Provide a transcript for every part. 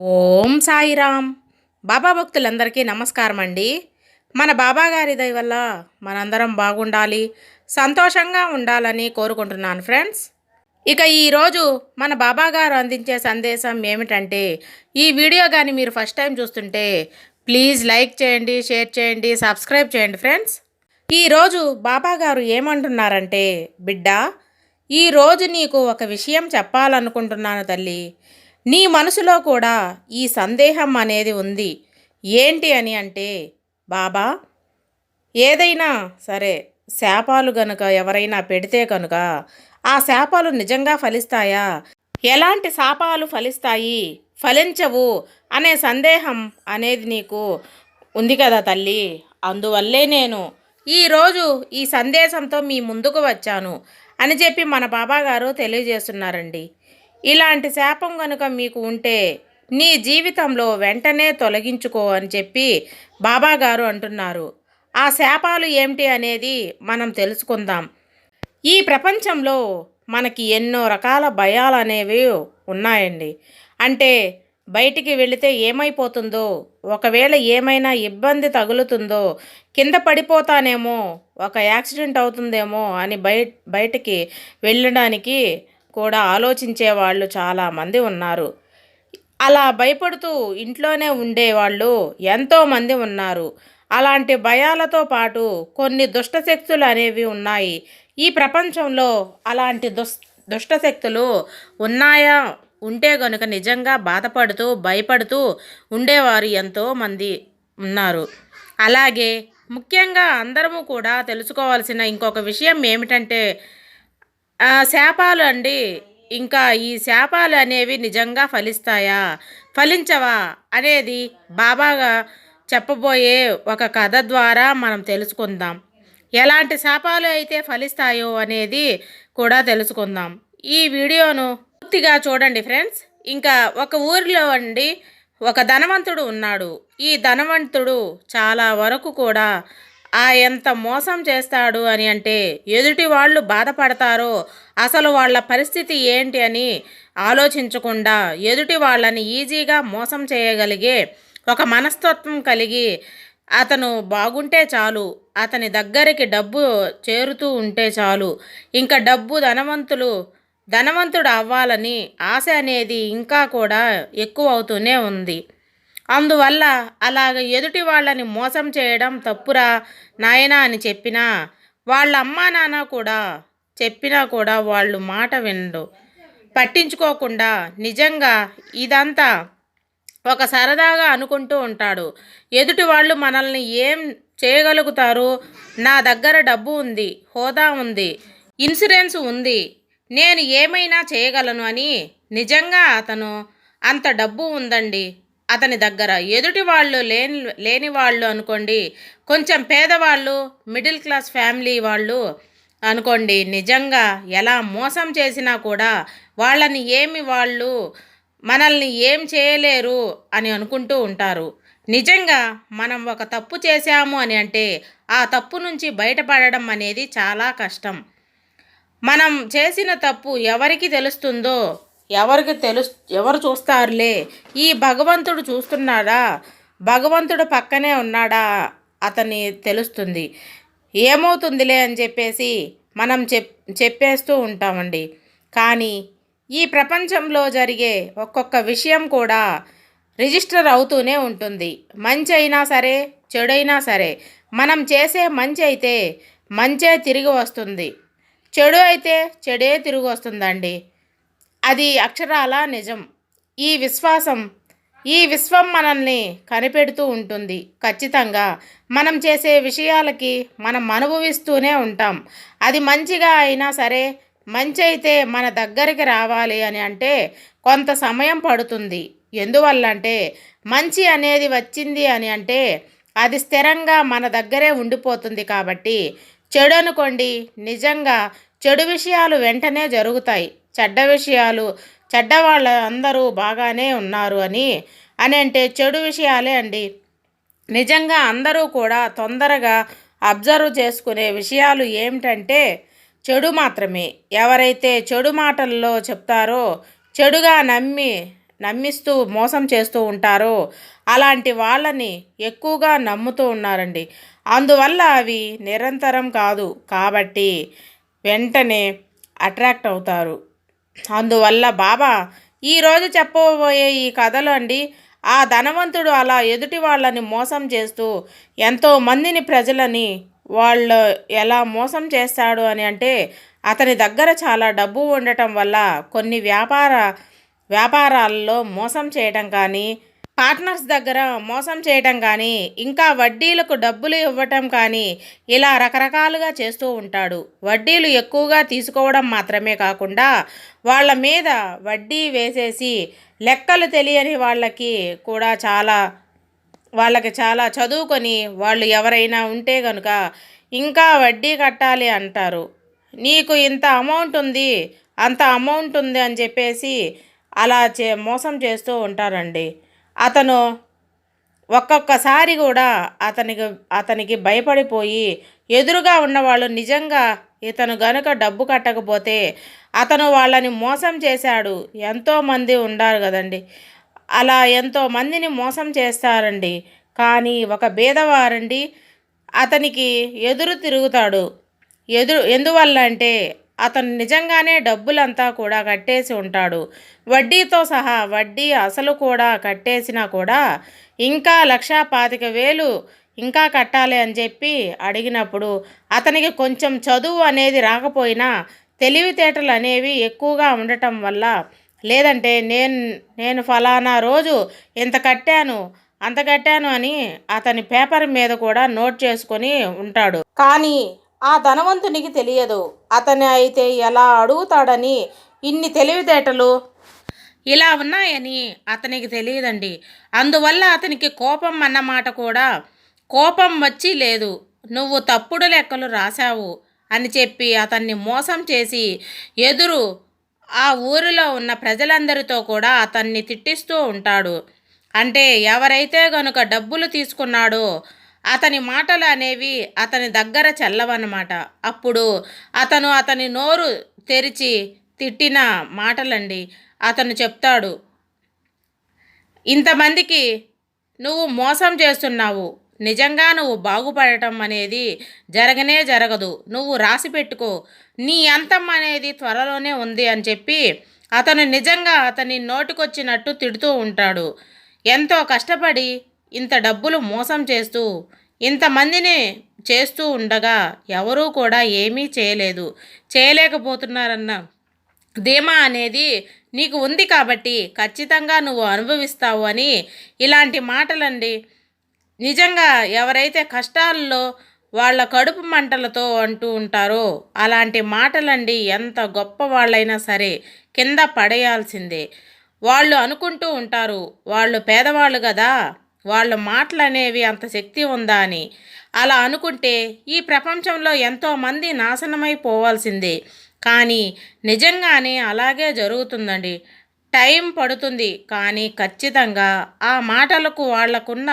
ఓం సాయిరామ్. బాబా భక్తులందరికీ నమస్కారం అండి మన బాబా గారి దయ వల్ల మనందరం బాగుండాలి సంతోషంగా ఉండాలని కోరుకుంటున్నాను ఫ్రెండ్స్. ఇక ఈరోజు మన బాబాగారు అందించే సందేశం ఏమిటంటే ఈ వీడియో కానీ మీరు ఫస్ట్ టైం చూస్తుంటే ప్లీజ్ లైక్ చేయండి షేర్ చేయండి సబ్స్క్రైబ్ చేయండి ఫ్రెండ్స్. ఈరోజు బాబాగారు ఏమంటున్నారంటే బిడ్డ ఈరోజు నీకు ఒక విషయం చెప్పాలనుకుంటున్నాను తల్లి. నీ మనసులో కూడా ఈ సందేహం అనేది ఉంది. ఏంటి అని అంటే బాబా ఏదైనా సరే శాపాలు గనుక ఎవరైనా పెడితే కనుక ఆ శాపాలు నిజంగా ఫలిస్తాయా? ఎలాంటి శాపాలు ఫలిస్తాయి? ఫలించవు అనే సందేహం అనేది నీకు ఉంది కదా తల్లి. అందువల్లే నేను ఈరోజు ఈ సందేశంతో మీ ముందుకు వచ్చాను అని చెప్పి మన బాబాగారు తెలియజేస్తున్నారండి. ఇలాంటి శాపం కనుక మీకు ఉంటే నీ జీవితంలో వెంటనే తొలగించుకో అని చెప్పి బాబాగారు అంటున్నారు. ఆ శాపాలు ఏమిటి అనేది మనం తెలుసుకుందాం. ఈ ప్రపంచంలో మనకి ఎన్నో రకాల భయాలు అనేవి ఉన్నాయండి. అంటే బయటికి వెళితే ఏమైపోతుందో ఒకవేళ ఏమైనా ఇబ్బంది తగులుతుందో కింద పడిపోతానేమో ఒక యాక్సిడెంట్ అవుతుందేమో అని బయ బయటికి వెళ్ళడానికి కూడా ఆలోచించే వాళ్ళు చాలామంది ఉన్నారు. అలా భయపడుతూ ఇంట్లోనే ఉండేవాళ్ళు ఎంతోమంది ఉన్నారు. అలాంటి భయాలతో పాటు కొన్ని దుష్టశక్తులు అనేవి ఉన్నాయి. ఈ ప్రపంచంలో అలాంటి దుస్ దుష్టశక్తులు ఉన్నాయా? ఉంటే గనుక నిజంగా బాధపడుతూ భయపడుతూ ఉండేవారు ఎంతోమంది ఉన్నారు. అలాగే ముఖ్యంగా అందరము కూడా తెలుసుకోవాల్సిన ఇంకొక విషయం ఏమిటంటే శాపాలు అండి ఇంకా ఈ శాపాలు అనేవి నిజంగా ఫలిస్తాయా? ఫలించవా? అనేది బాబాగా చెప్పబోయే ఒక కథ ద్వారా మనం తెలుసుకుందాం. ఎలాంటి శాపాలు అయితే ఫలిస్తాయో అనేది కూడా తెలుసుకుందాం. ఈ వీడియోను పూర్తిగా చూడండి ఫ్రెండ్స్. ఇంకా ఒక ఊరిలో అండి ఒక ధనవంతుడు ఉన్నాడు. ఈ ధనవంతుడు చాలా వరకు కూడా ఆ ఎంత మోసం చేస్తాడు అని అంటే ఎదుటి వాళ్ళు బాధపడతారో అసలు వాళ్ళ పరిస్థితి ఏంటి అని ఆలోచించకుండా ఎదుటి వాళ్ళని ఈజీగా మోసం చేయగలిగే ఒక మనస్తత్వం కలిగి అతను బాగుంటే చాలు అతని దగ్గరికి డబ్బు చేరుతూ ఉంటే చాలు ఇంకా డబ్బు ధనవంతులు ధనవంతుడు అవ్వాలని ఆశ అనేది ఇంకా కూడా ఎక్కువ అవుతూనే ఉంది. అందువల్ల అలాగ ఎదుటి వాళ్ళని మోసం చేయడం తప్పురా నాయనా అని చెప్పినా వాళ్ళ అమ్మా నాన్న కూడా చెప్పినా కూడా వాళ్ళు మాట వినరు. పట్టించుకోకుండా నిజంగా ఇదంతా ఒక సరదాగా అనుకుంటూ ఉంటాడు. ఎదుటి వాళ్ళు మనల్ని ఏం చేయగలుగుతారు? నా దగ్గర డబ్బు ఉంది హోదా ఉంది ఇన్సూరెన్స్ ఉంది నేను ఏమైనా చేయగలను అని నిజంగా అతను అంత డబ్బు ఉందండి. అతని దగ్గర. ఎదుటి వాళ్ళు లేని లేని వాళ్ళు అనుకోండి కొంచెం పేదవాళ్ళు మిడిల్ క్లాస్ ఫ్యామిలీ వాళ్ళు అనుకోండి నిజంగా ఎలా మోసం చేసినా కూడా వాళ్ళని ఏమి వాళ్ళు మనల్ని ఏం చేయలేరు అని అనుకుంటూ ఉంటారు. నిజంగా మనం ఒక తప్పు చేశాము అని అంటే ఆ తప్పు నుంచి బయటపడడం అనేది చాలా కష్టం. మనం చేసిన తప్పు ఎవరికి తెలుస్తుందో ఎవరికి తెలు ఎవరు చూస్తారులే? ఈ భగవంతుడు చూస్తున్నాడా? భగవంతుడు పక్కనే ఉన్నాడా? అతని తెలుస్తుంది. ఏమవుతుందిలే అని చెప్పేసి మనం చెప్ చెప్పేస్తూ ఉంటామండి. కానీ ఈ ప్రపంచంలో జరిగే ఒక్కొక్క విషయం కూడా రిజిస్టర్ అవుతూనే ఉంటుంది. మంచి అయినా సరే చెడైనా సరే. మనం చేసే మంచి అయితే మంచే తిరిగి వస్తుంది. చెడు అయితే చెడే తిరిగి వస్తుందండి. అది అక్షరాల నిజం. ఈ విశ్వాసం ఈ విశ్వం మనల్ని కనిపెడుతూ ఉంటుంది. ఖచ్చితంగా మనం చేసే విషయాలకి మనం అనుభవిస్తూనే ఉంటాం. అది మంచిగా అయినా సరే మంచి అయితే మన దగ్గరికి రావాలి అని అంటే కొంత సమయం పడుతుంది. ఎందువల్ల అంటే మంచి అనేది వచ్చింది అని అంటే అది స్థిరంగా మన దగ్గరే ఉండిపోతుంది కాబట్టి చెడు అనుకోండి నిజంగా చెడు విషయాలు వెంటనే జరుగుతాయి. చెడ్డ విషయాలు చెడ్డవాళ్ళ అందరూ బాగానే ఉన్నారు అని. అని అంటే చెడు విషయాలే అండి. నిజంగా అందరూ కూడా తొందరగా అబ్జర్వ్ చేసుకునే విషయాలు ఏమిటంటే చెడు మాత్రమే. ఎవరైతే చెడు మాటల్లో చెప్తారో చెడుగా నమ్మి నమ్మిస్తూ మోసం చేస్తూ ఉంటారో అలాంటి వాళ్ళని ఎక్కువగా నమ్ముతూ ఉన్నారండి. అందువల్ల అవి నిరంతరం కాదు. కాబట్టి వెంటనే అట్రాక్ట్ అవుతారు. అందువల్ల బాబా ఈరోజు చెప్పబోయే ఈ కథలు అండి ఆ ధనవంతుడు అలా ఎదుటి వాళ్ళని మోసం చేస్తూ ఎంతో మందిని ప్రజలని వాళ్ళు ఎలా మోసం చేస్తాడు అని అంటే అతని దగ్గర చాలా డబ్బు ఉండటం వల్ల కొన్ని వ్యాపార వ్యాపారాల్లో మోసం చేయటం కానీ పార్ట్నర్స్ దగ్గర మోసం చేయటం కానీ ఇంకా వడ్డీలకు డబ్బులు ఇవ్వటం కానీ ఇలా రకరకాలుగా చేస్తూ ఉంటాడు. వడ్డీలు ఎక్కువగా తీసుకోవడం మాత్రమే కాకుండా వాళ్ళ మీద వడ్డీ వేసేసి లెక్కలు తెలియని వాళ్ళకి కూడా చాలా వాళ్ళకి చాలా చదువుకొని వాళ్ళు ఎవరైనా ఉంటే కనుక ఇంకా వడ్డీ కట్టాలి అంటారు. నీకు ఇంత అమౌంట్ ఉంది అంత అమౌంట్ ఉంది అని చెప్పేసి అలా చే మోసం చేస్తూ ఉంటారండి. అతను ఒక్కొక్కసారి కూడా అతనికి అతనికి భయపడిపోయి ఎదురుగా ఉన్నవాళ్ళు నిజంగా ఇతను గనుక డబ్బు కట్టకపోతే అతను వాళ్ళని మోసం చేశాడు. ఎంతోమంది ఉండారు కదండి. అలా ఎంతో మందిని మోసం చేస్తారండి. కానీ ఒక బీదవారండి అతనికి ఎదురు తిరుగుతాడు. ఎదురు ఎందువల్ల అంటే అతను నిజంగానే డబ్బులంతా కూడా కట్టేసి ఉంటాడు. వడ్డీతో సహా వడ్డీ అసలు కూడా కట్టేసినా కూడా ఇంకా లక్షా పాతిక వేలు ఇంకా కట్టాలి అని చెప్పి అడిగినప్పుడు అతనికి కొంచెం చదువు అనేది రాకపోయినా తెలివితేటలు అనేవి ఎక్కువగా ఉండటం వల్ల లేదంటే నేను నేను ఫలానా రోజు ఇంత కట్టాను అంత కట్టాను అని అతని పేపర్ మీద కూడా నోట్ చేసుకొని ఉంటాడు. కానీ ఆ ధనవంతునికి తెలియదు. అతని అయితే ఎలా అడుగుతాడని ఇన్ని తెలివితేటలు ఇలా ఉన్నాయని అతనికి తెలియదండి. అందువల్ల అతనికి కోపం అన్నమాట కూడా కోపం వచ్చి లేదు నువ్వు తప్పుడు లెక్కలు రాశావు అని చెప్పి అతన్ని మోసం చేసి ఎదురు ఆ ఊరిలో ఉన్న ప్రజలందరితో కూడా అతన్ని తిట్టిస్తూ ఉంటాడు. అంటే ఎవరైతే గనుక డబ్బులు తీసుకున్నాడో అతని మాటలు అనేవి అతని దగ్గర చెల్లవన్నమాట. అప్పుడు అతను అతని నోరు తెరిచి తిట్టిన మాటలండి. అతను చెప్తాడు ఇంతమందికి నువ్వు మోసం చేస్తున్నావు. నిజంగా నువ్వు బాగుపడటం అనేది జరగనే జరగదు. నువ్వు రాసి పెట్టుకో. నీ అంతం అనేది త్వరలోనే ఉంది అని చెప్పి అతను నిజంగా అతని నోటికొచ్చినట్టు తిడుతూ ఉంటాడు. ఎంతో కష్టపడి ఇంత డబ్బులు మోసం చేస్తూ ఇంతమందిని చేస్తూ ఉండగా ఎవరూ కూడా ఏమీ చేయలేదు. చేయలేకపోతున్నారన్న ధీమా అనేది నీకు ఉంది కాబట్టి ఖచ్చితంగా నువ్వు అనుభవిస్తావు అని ఇలాంటి మాటలండి. నిజంగా ఎవరైతే కష్టాల్లో వాళ్ళ కడుపు మంటలతో అంటూ ఉంటారో అలాంటి మాటలండి ఎంత గొప్ప వాళ్ళైనా సరే కింద పడేయాల్సిందే. వాళ్ళు అనుకుంటూ ఉంటారు వాళ్ళు పేదవాళ్ళు కదా. వాళ్ళ మాటలు అనేవి అంత శక్తి ఉందా అని. అలా అనుకుంటే ఈ ప్రపంచంలో ఎంతోమంది నాశనమైపోవాల్సిందే కానీ నిజంగానే అలాగే జరుగుతుందండి. టైం పడుతుంది. కానీ ఖచ్చితంగా ఆ మాటలకు వాళ్ళకున్న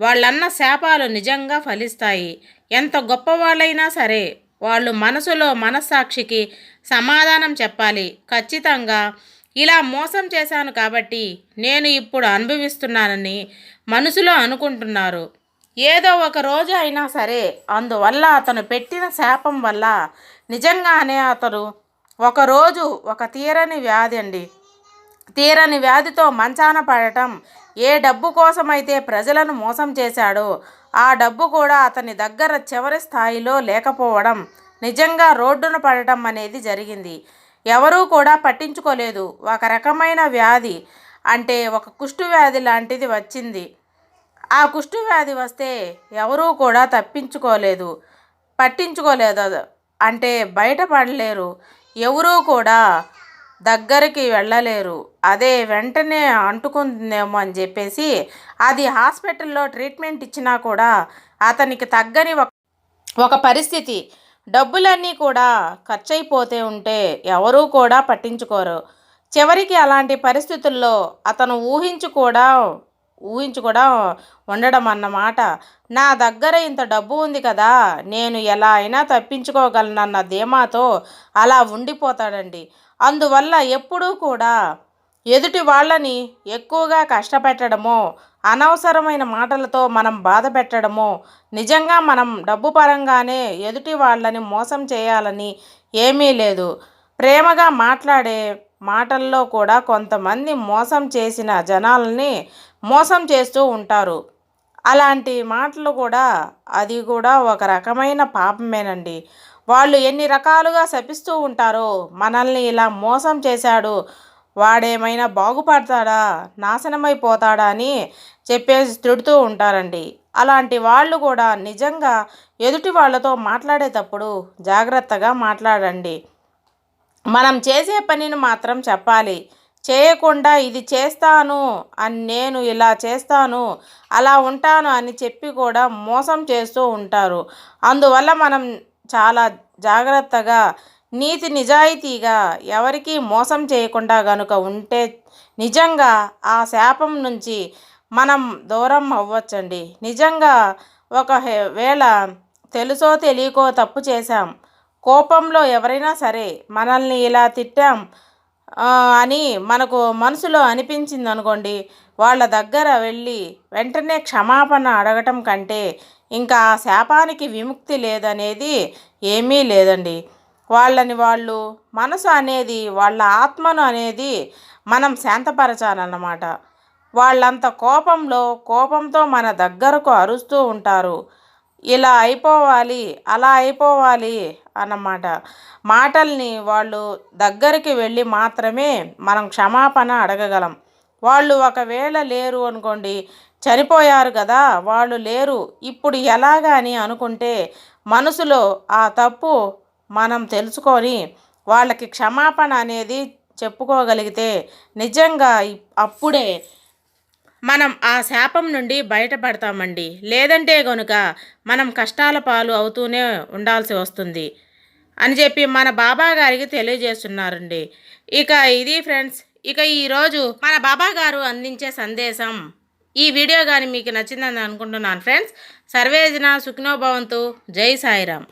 వాళ్ళన్న శాపాలు నిజంగా ఫలిస్తాయి. ఎంత గొప్పవాళ్ళైనా సరే వాళ్ళు మనసులో మనస్సాక్షికి సమాధానం చెప్పాలి. ఖచ్చితంగా ఇలా మోసం చేశాను కాబట్టి నేను ఇప్పుడు అనుభవిస్తున్నానని మనసులో అనుకుంటున్నారు. ఏదో ఒక రోజు అయినా సరే అందువల్ల అతను పెట్టిన శాపం వల్ల నిజంగానే అతను ఒకరోజు ఒక తీరని వ్యాధి అండి. తీరని వ్యాధితో మంచాన పడటం ఏ డబ్బు కోసమైతే ప్రజలను మోసం చేశాడో ఆ డబ్బు కూడా అతని దగ్గర చివరి స్థాయిలో లేకపోవడం నిజంగా రోడ్డున పడటం అనేది జరిగింది. ఎవరూ కూడా పట్టించుకోలేదు. ఒక రకమైన వ్యాధి. అంటే ఒక కుష్ఠువ్యాధి లాంటిది వచ్చింది. ఆ కుష్ఠువ్యాధి వస్తే ఎవరూ కూడా తప్పించుకోలేదు పట్టించుకోలేదు. అంటే బయటపడలేరు. ఎవరూ కూడా దగ్గరికి వెళ్ళలేరు. అదే వెంటనే అంటుకుందేమో అని చెప్పేసి అది హాస్పిటల్లో ట్రీట్మెంట్ ఇచ్చినా కూడా అతనికి తగ్గని ఒక ఒక పరిస్థితి. డబ్బులన్నీ కూడా ఖర్చయిపోతే ఉంటే ఎవరూ కూడా పట్టించుకోరు. చివరికి అలాంటి పరిస్థితుల్లో అతను ఊహించు కూడా ఊహించి కూడా ఉండడం అన్నమాట. నా దగ్గర ఇంత డబ్బు ఉంది కదా నేను ఎలా అయినా తప్పించుకోగలనన్న ధీమాతో అలా ఉండిపోతాడండి. అందువల్ల ఎప్పుడూ కూడా ఎదుటి వాళ్ళని ఎక్కువగా కష్టపెట్టడమో అనవసరమైన మాటలతో మనం బాధ పెట్టడమో నిజంగా మనం డబ్బు పరంగానే ఎదుటి వాళ్ళని మోసం చేయాలని ఏమీ లేదు. ప్రేమగా మాట్లాడే మాటల్లో కూడా కొంతమంది మోసం చేసిన జనాలని మోసం చేస్తూ ఉంటారు. అలాంటి మాటలు కూడా అది కూడా ఒక రకమైన పాపమేనండి. వాళ్ళు ఎన్ని రకాలుగా శపిస్తూ ఉంటారో మనల్ని ఇలా మోసం చేశాడు వాడేమైనా బాగుపడతాడా నాశనమైపోతాడా అని చెప్పేసి తిడుతూ ఉంటారండి. అలాంటి వాళ్ళు కూడా నిజంగా ఎదుటి వాళ్ళతో మాట్లాడేటప్పుడు జాగ్రత్తగా మాట్లాడండి. మనం చేసే పనిని మాత్రం చెప్పాలి. చేయకుండా ఇది చేస్తాను అని నేను ఇలా చేస్తాను అలా ఉంటాను అని చెప్పి కూడా మోసం చేస్తూ ఉంటారు. అందువల్ల మనం చాలా జాగ్రత్తగా నీతి నిజాయితీగా ఎవరికీ మోసం చేయకుండా గనుక ఉంటే నిజంగా ఆ శాపం నుంచి మనం దూరం అవ్వచ్చండి. నిజంగా ఒక వేళ తెలుసో తెలియకో తప్పు చేశాం. కోపంలో ఎవరైనా సరే మనల్ని ఇలా తిట్టాం అని మనకు మనసులో అనిపించింది అనుకోండి వాళ్ళ దగ్గర వెళ్ళి వెంటనే క్షమాపణ అడగటం కంటే ఇంకా ఆ శాపానికి విముక్తి లేదనేది ఏమీ లేదండి. వాళ్ళని వాళ్ళు మనసు అనేది వాళ్ళ ఆత్మను అనేది మనం శాంతపరచాలన్నమాట. వాళ్ళంత కోపంలో కోపంతో మన దగ్గరకు అరుస్తూ ఉంటారు. ఇలా అయిపోవాలి అలా అయిపోవాలి అన్నమాట. మాటల్ని వాళ్ళు దగ్గరికి వెళ్ళి మాత్రమే మనం క్షమాపణ అడగగలం. వాళ్ళు ఒకవేళ లేరు అనుకోండి చనిపోయారు కదా వాళ్ళు లేరు. ఇప్పుడు ఎలాగా అని అనుకుంటే మనసులో ఆ తప్పు మనం తెలుసుకొని వాళ్ళకి క్షమాపణ అనేది చెప్పుకోగలిగితే నిజంగా అప్పుడే మనం ఆ శాపం నుండి బయటపడతామండి. లేదంటే గనుక మనం కష్టాల పాలు అవుతూనే ఉండాల్సి వస్తుంది అని చెప్పి మన బాబా గారికి తెలియజేస్తున్నారండి. ఇక ఇది ఫ్రెండ్స్ ఇక ఈరోజు మన బాబా గారు అందించే సందేశం. ఈ వీడియో కానీ మీకు నచ్చిందని అనుకుంటున్నాను ఫ్రెండ్స్. సర్వేజన సుఖినోభవంతు జై సాయిరామ్.